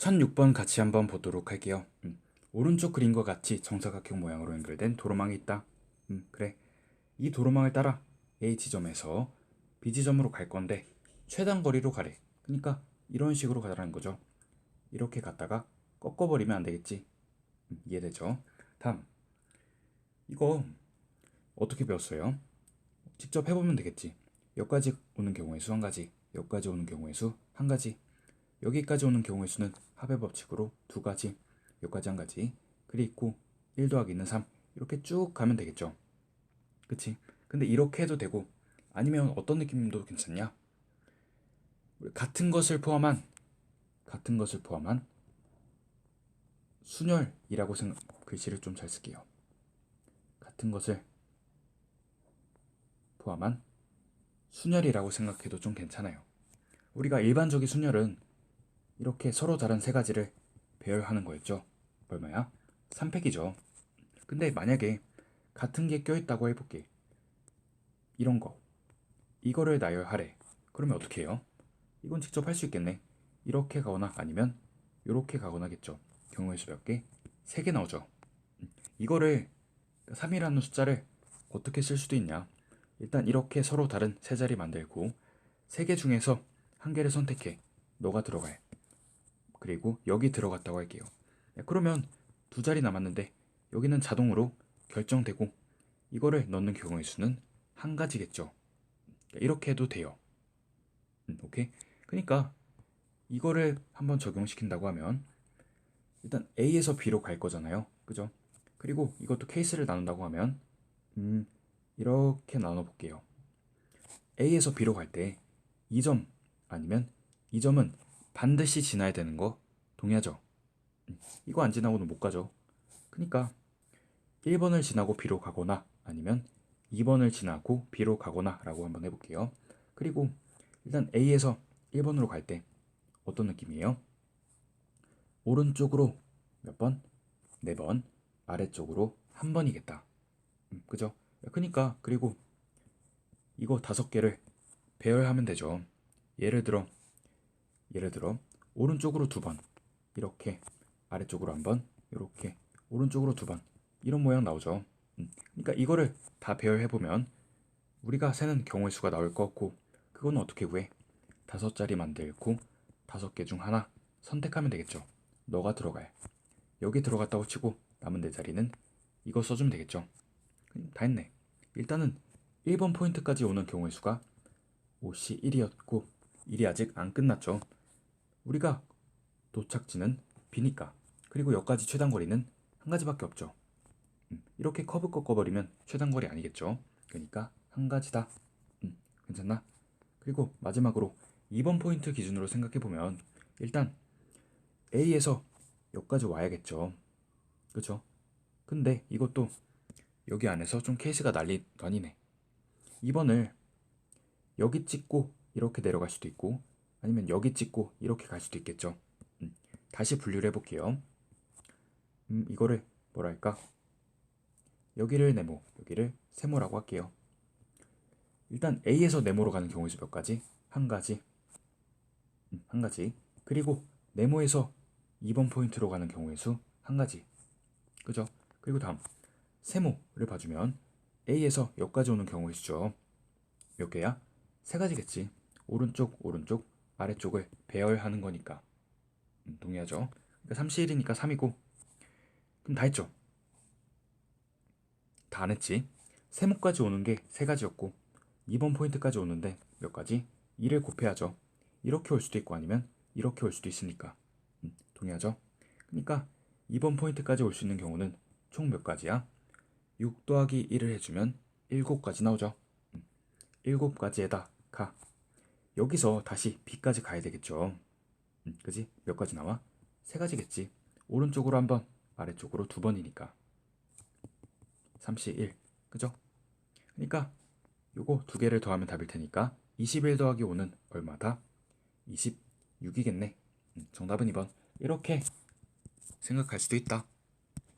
1006번 같이 한번 보도록 할게요. 음, 오른쪽 그림과 같이 정사각형 모양으로 연결된 도로망이 있다. 음, 그래. 이 도로망을 따라 A 지점에서 B 지점으로 갈 건데 최단 거리로 가래. 그러니까 이런 식으로 가라는 거죠. 이렇게 갔다가 꺾어버리면 안 되겠지. 음, 이해되죠? 다음. 이거 어떻게 배웠어요? 직접 해보면 되겠지. 여기까지 오는 경우의 수 한 가지, 여기까지 오는 경우의 수 한 가지, 여기까지 오는 경우의 수는 합의 법칙으로 두 가지, 여기까지 한 가지, 그리고 1 더하기 2는 3 이렇게 쭉 가면 되겠죠. 그치? 근데 이렇게 해도 되고 아니면 어떤 느낌도 괜찮냐? 같은 것을 포함한 같은 것을 포함한 순열이라고 생각 글씨를 좀 잘 쓸게요. 같은 것을 포함한 순열이라고 생각해도 좀 괜찮아요. 우리가 일반적인 순열은 이렇게 서로 다른 세 가지를 배열하는 거였죠. 얼마야? 3팩이죠. 근데 만약에 같은 게 껴있다고 해볼게. 이런 거. 이거를 나열하래. 그러면 어떻게 해요? 이건 직접 할 수 있겠네. 이렇게 가거나 아니면 이렇게 가거나겠죠. 경우의 수 몇 개? 3개 나오죠. 이거를 3이라는 숫자를 어떻게 쓸 수도 있냐? 일단 이렇게 서로 다른 세 자리 만들고 세 개 중에서 한 개를 선택해. 너가 들어가요. 그리고 여기 들어갔다고 할게요. 네, 그러면 두 자리 남았는데 여기는 자동으로 결정되고 이거를 넣는 경우의 수는 한 가지겠죠. 이렇게 해도 돼요. 음, 오케이. 그러니까 이거를 한번 적용시킨다고 하면 일단 A에서 B로 갈 거잖아요. 그죠? 그리고 이것도 케이스를 나눈다고 하면 음, 이렇게 나눠 볼게요. A에서 B로 갈 때 2점 아니면 2점은 반드시 지나야 되는 거 동의하죠? 음, 이거 안 지나고는 못 가죠. 그러니까 1번을 지나고 B로 가거나 아니면 2번을 지나고 B로 가거나 라고 한번 해볼게요. 그리고 일단 A에서 1번으로 갈 때 어떤 느낌이에요? 오른쪽으로 몇 번? 4번 아래쪽으로 한 번이겠다. 음, 그죠? 그러니까 그리고 이거 다섯 개를 배열하면 되죠. 예를 들어 예를 들어 오른쪽으로 두 번 이렇게 아래쪽으로 한 번 이렇게 오른쪽으로 두 번 이런 모양 나오죠. 음, 그러니까 이거를 다 배열해 보면 우리가 세는 경우의 수가 나올 것 같고 그건 어떻게 구해? 다섯 자리 만들고 다섯 개 중 하나 선택하면 되겠죠. 너가 들어가요. 여기 들어갔다고 치고 남은 네 자리는 이거 써주면 되겠죠. 다 했네. 일단은 1번 포인트까지 오는 경우의 수가 5시 1이었고 1이 아직 안 끝났죠. 우리가 도착지는 B니까 그리고 여기까지 최단거리는 한 가지밖에 없죠. 음, 이렇게 커브 꺾어버리면 최단거리 아니겠죠. 그러니까 한 가지다. 음, 괜찮나? 그리고 마지막으로 2번 포인트 기준으로 생각해보면 일단 A에서 여기까지 와야겠죠. 그쵸? 근데 이것도 여기 안에서 좀 케이스가 난리 나뉘네. 2번을 여기 찍고 이렇게 내려갈 수도 있고 아니면 여기 찍고 이렇게 갈 수도 있겠죠. 음, 다시 분류를 해볼게요. 음, 이거를 뭐랄까 여기를 네모, 여기를 세모라고 할게요. 일단 A에서 네모로 가는 경우의 수몇 가지? 한 가지. 음, 한 가지. 그리고 네모에서 2번 포인트로 가는 경우의 수 한 가지. 그죠? 그리고 다음 세모를 봐주면 A에서 여기까지 오는 경우의 수죠. 몇 개야? 세 가지겠지. 오른쪽, 오른쪽, 아래쪽을 배열하는 거니까. 음, 동의하죠? 그러니까 31이니까 3이고. 그럼 다 했죠? 다 안 했지. 세모까지 오는 게 세 가지였고 2번 포인트까지 오는데 몇 가지? 2를 곱해야죠. 이렇게 올 수도 있고 아니면 이렇게 올 수도 있으니까. 음, 동의하죠? 그러니까 2번 포인트까지 올 수 있는 경우는 총 몇 가지야? 6 더하기 1을 해주면 7가지 나오죠. 7가지에다 가. 여기서 다시 B까지 가야 되겠죠. 음, 그지? 몇 가지 나와? 세 가지겠지. 오른쪽으로 한 번, 아래쪽으로 두 번이니까. 31. 그죠? 그러니까 요거 두 개를 더하면 답일 테니까 21 더하기 5는 얼마다? 26이겠네. 음, 정답은 2번. 이렇게 생각할 수도 있다.